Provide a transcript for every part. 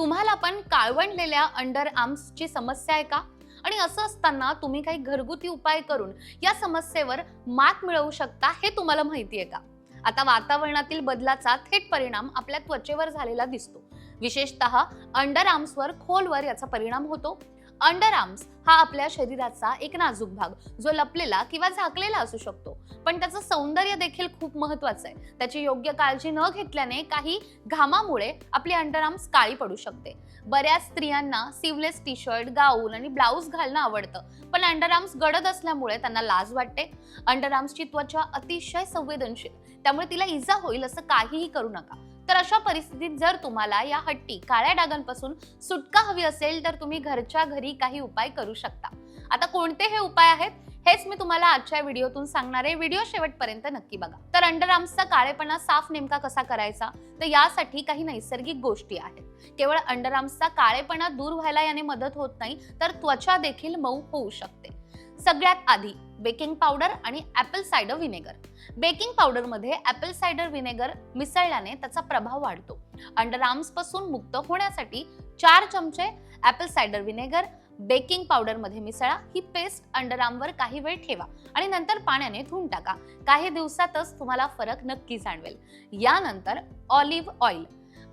तुम्हाला पण काळवंडलेल्या अंडर आर्म्सची समस्या आहे का? आणि असं असताना तुम्ही काही घरगुती उपाय करून या समस्येवर मात मिळवू शकता हे तुम्हाला माहिती आहे का? आता वातावरणातील बदलाचा थेट परिणाम आपल्या त्वचेवर झालेला दिसतो. विशेषतः अंडर आर्म्सवर खोलवर याचा परिणाम होतो. अंडर आर्म्स हा आपल्या शरीराचा एक नाजूक भाग जो लपलेला किंवा झाकलेला असू शकतो. पण त्याचं सौंदर्य देखील खूप महत्वाचं आहे. त्याची योग्य काळजी न घेतल्याने काही घामामुळे आपली अंडर आर्म्स काळी पडू शकते. बऱ्याच स्त्रियांना सिवलेस टी शर्ट गाऊन आणि ब्लाऊज घालणं आवडतं. पण अंडर आर्म्स गडद असल्यामुळे त्यांना लाज वाटते. अंडर आर्म्सची त्वचा अतिशय संवेदनशील. त्यामुळे तिला इजा होईल असं काहीही करू नका. तर अशा परिस्थितीत जर तुम्हाला या हट्टी काळ्या डागांपासून सुटका हवी असेल तर तुम्ही घरच्या घरी काही उपाय करू शकता. आता कोणते हे उपाय आहेत? हेच मी तुम्हाला आजच्या व्हिडिओतून सांगणार आहे. व्हिडिओ शेवटपर्यंत नक्की बघा. तर अंडर आर्म्सचा काळेपणा साफ नेमका कसा करायचा? तर यासाठी काही नैसर्गिक गोष्टी आहेत. केवळ अंडर आर्म्सचा काळेपणा दूर व्हायला याने मदत होत नाही तर त्वचा देखील मऊ होऊ शकते. सगळ्यात आधी बेकिंग पावडर आणि ॲपल सायडर व्हिनेगर. बेकिंग पावडरमध्ये ॲपल सायडर व्हिनेगर मिसळल्याने त्याचा प्रभाव वाढतो. अंडर आर्म्सपासून मुक्त होण्यासाठी चार चमचे ॲपल सायडर व्हिनेगर बेकिंग पावडरमध्ये मिसळा. ही पेस्ट अंडर आर्मवर काही वेळ ठेवा आणि नंतर पाण्याने धुवून टाका. काही दिवसातच तुम्हाला फरक नक्की जाणवेल. यानंतर ऑलिव्ह ऑइल.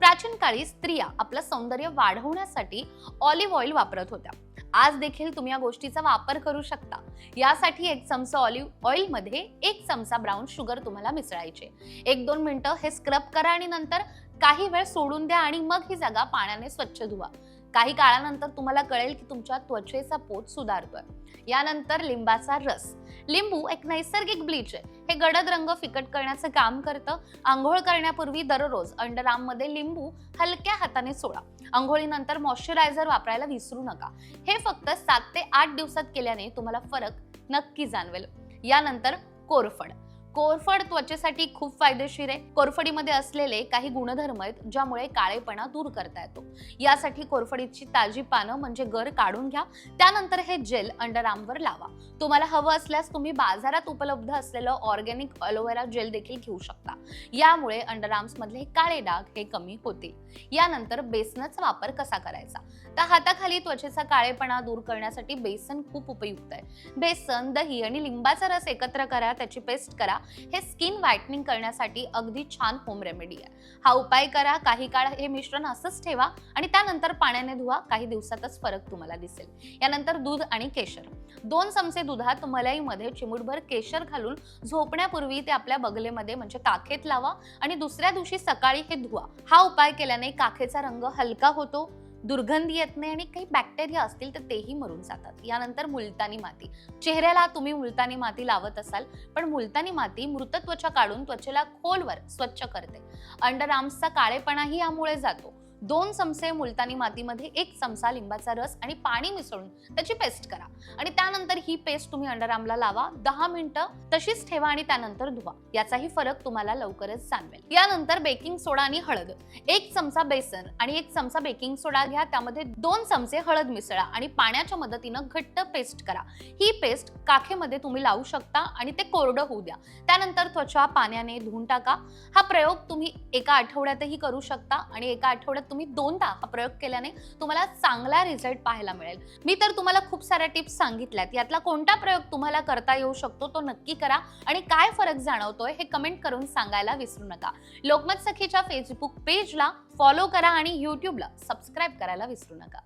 प्राचीन काळी स्त्रिया आपलं सौंदर्य वाढवण्यासाठी ऑलिव्ह ऑइल वापरत होत्या. आज देखील तुम्ही या गोष्टीचा वापर करू शकता. यासाठी एक चमचा ऑलिव्ह ऑइलमध्ये एक चमचा ब्राऊन शुगर तुम्हाला मिसळायचे. एक दोन मिनटं हे स्क्रब करा आणि नंतर काही वेळ सोडून द्या आणि मग ही जागा पाण्याने स्वच्छ धुवा. काही काळानंतर तुम्हाला कळेल की तुमच्या त्वचेचा पोत सुधारतोय. यानंतर लिंबाचा रस. लिंबू एक नैसर्गिक ब्लीच आहे. हे गडद रंग फिकट करण्याचं काम करतं. आंघोळ करण्यापूर्वी दररोज अंडर आर्म लिंबू हलक्या हाताने सोडा. आंघोळीनंतर मॉइश्चरायझर वापरायला विसरू नका. हे फक्त सात ते आठ दिवसात केल्याने तुम्हाला फरक नक्की जाणवेल. यानंतर कोरफड. कोरफड त्वचेसाठी खूप फायदेशीर आहे. कोरफडीमध्ये असलेले काही गुणधर्म आहेत ज्यामुळे काळेपणा दूर करता येतो. यासाठी कोरफडीची ताजी पानं म्हणजे गर काढून घ्या. त्यानंतर हे जेल अंडर आर्मवर लावा. तुम्हाला हवं असल्यास तुम्ही बाजारात उपलब्ध असलेलं ऑर्गॅनिक अलोवेरा जेल देखील घेऊ शकता. यामुळे अंडर मधले काळे डाग हे कमी होतील. यानंतर बेसनाचा वापर कसा करायचा? तर हाताखाली त्वचेचा काळेपणा दूर करण्यासाठी बेसन खूप उपयुक्त आहे. बेसन दही आणि लिंबाचा रस एकत्र करा त्याची पेस्ट करा. हे स्किन व्हाईटनिंग करण्यासाठी अगदी छान होम रेमेडी आहे. हा उपाय करा काही काळ हे मिश्रण असंच ठेवा आणि त्यानंतर पाण्याने धुवा काही दिवसातच फरक तुम्हाला दिसेल. यानंतर दूध आणि केशर. दोन चमचे दुधात मलईमध्ये चिमूटभर केशर घालून झोपण्यापूर्वी ते आपल्या बगलेमध्ये म्हणजे काखेत लावा आणि दुसऱ्या दिवशी सकाळी हे धुवा. हा उपाय केल्याने काखेचा रंग हलका होतो दुर्गंधी येत नाही आणि काही बॅक्टेरिया असतील तर तेही मरून जातात. यानंतर मुलतानी माती. चेहऱ्याला तुम्ही मुलतानी माती लावत असाल पण मुलतानी माती मृत त्वचा काढून त्वचेला खोलवर स्वच्छ करते. अंडर आर्म्सचा काळेपणाही यामुळे जातो. दोन चमचे मुलतानी मातीमध्ये एक चमचा लिंबाचा रस आणि पाणी मिसळून त्याची पेस्ट करा. आणि त्यानंतर ही पेस्ट तुम्ही अंडरआर्मला लावा. दहा मिनिटं तशीच ठेवा आणि त्यानंतर धुवा. याचाही फरक तुम्हाला लवकरच जाणवेल. यानंतर बेकिंग सोडा आणि हळद. एक चमचा बेसन आणि एक चमचा बेकिंग सोडा घ्या. त्यामध्ये दोन चमचे हळद मिसळा आणि पाण्याच्या मदतीनं घट्ट पेस्ट करा. ही पेस्ट काखेमध्ये तुम्ही लावू शकता आणि ते कोरडं होऊ द्या. त्यानंतर त्वचा पाण्याने धुवून टाका. हा प्रयोग तुम्ही एका आठवड्यातही करू शकता आणि एका आठवड्यात तुम्ही दोनदा हा प्रयोग केल्याने तुम्हाला चांगला रिझल्ट पाहायला मिळेल. मी तर तुम्हाला खूप साऱ्या टिप्स सांगितल्यात. यातला कोणता प्रयोग तुम्हाला करता येऊ शकतो तो नक्की करा आणि काय फरक जाणवतोय हे कमेंट करून सांगायला विसरू नका. लोकमत सखीच्या फेसबुक पेजला फॉलो करा आणि युट्यूबला सबस्क्राईब करायला विसरू नका.